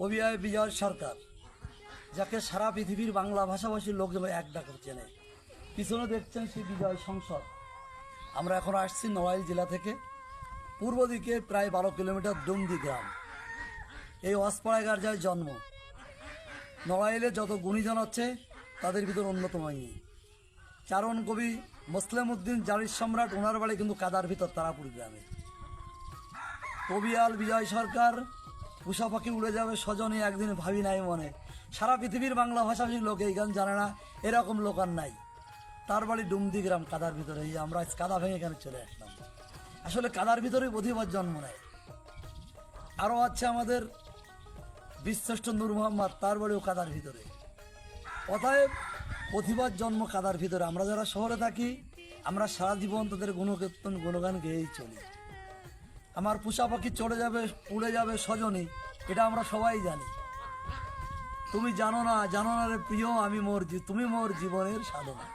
কবি হয় বিজয় সরকার, যাকে সারা পৃথিবীর বাংলা ভাষাভাষীর লোক যেন এক ডাকে চেনে। পিছনে দেখছেন সেই বিজয় সংসদ। আমরা এখন আসছি নড়াইল জেলা থেকে, পূর্ব দিকে প্রায় বারো কিলোমিটার ডুমদি গ্রাম। এই অসপাড়াগার যায় জন্ম। নড়াইলে যত গুণীজন আছে, তাদের ভিতর অন্যতম ইনি। চারণ কবি মুসলিম উদ্দিন জারির সম্রাট ওনার বাড়ি কিন্তু কাদার ভিতর, তারাপুর গ্রামে। কবিয়াল বিজয় সরকার উষা পাখি উড়ে যাবে স্বজনে একদিন ভাবি নাই মনে। সারা পৃথিবীর বাংলা ভাষাভাষীর লোক এই গান জানে না, এরকম লোক আর নাই। তার বাড়ি ডুমদি গ্রাম কাদার ভিতরে। এই আমরা কাদা ভেঙে এখানে চলে আসলাম? আসলে কাদার ভিতরেই প্রতিবার জন্ম নেয় আরও আছে আমাদের বিশ্রেষ্ঠ নূর মোহাম্মদ, তার বাড়িও কাদার ভিতরে। অতএব প্রতিবার জন্ম কাদার ভিতরে। আমরা যারা শহরে থাকি, আমরা সারা জীবন তাদের গুণকীর্তন গুণগান গেয়েই চলি। আমার পুষা পাখি চড়ে যাবে উড়ে যাবে সজনী, এটা আমরা সবাই জানি। তুমি জানো না জানো না রে প্রিয়, আমি মোর তুমি মোর জীবনের সাধনা।